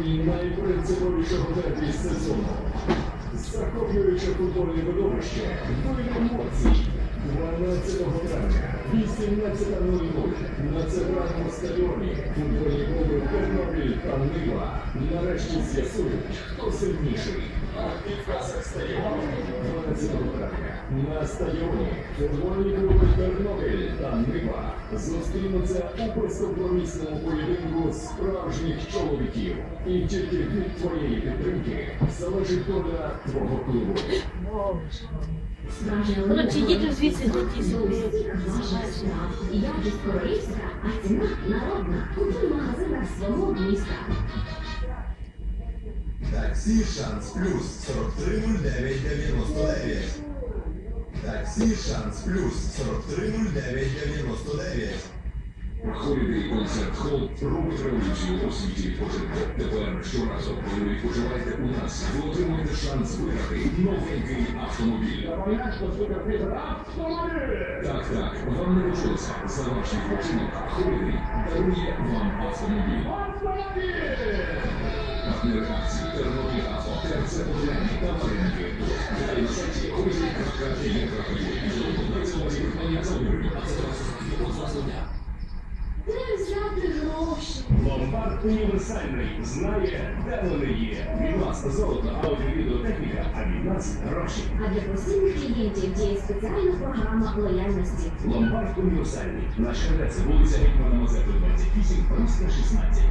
стадіоні найпринциповішого дербі сезону. Захоплююче футбольне видовище, хвилі емоцій. 12 травня, 18.00 на центральному стадіоні футбольні клуби Тернопіль та Нива нарешті з'ясують, хто сильніший. А підказах стадіону 12 травня на стадіоні футбольні клуби Тернопіль та зустрінуться у безкомпромісному поєдинку справжніх чоловіків. І тільки від твоєї підтримки залежить доля твого клубу. Коротше, їдемо звідси до ті Якість корейська, а ціна народна. Купуй в магазинах свого міста. Таксі Шанс Плюс 430999. Шанс Плюс 430999. Холідей концерт холл робить революцію у світі відпочинку. Тепер щоразу, коли ви відпочиваєте у нас, ви отримуєте шанс виграти новенький автомобіль. Так, так, вам не почулося. За ваш відпочинок Холідей дарує вам автомобіль. Партнери акції Тернопіль Авто, ТРЦ Подляні та Де взяти гроші? Ломбард універсальний знає, де вони є. Від вас золото, аудіовідеотехніка, а від нас гроші. А для постійних клієнтів діє спеціальна програма лояльності. Ломбард універсальний. Наш адрес вулиця Гетьмана Мазепи, 28, Промська, 16.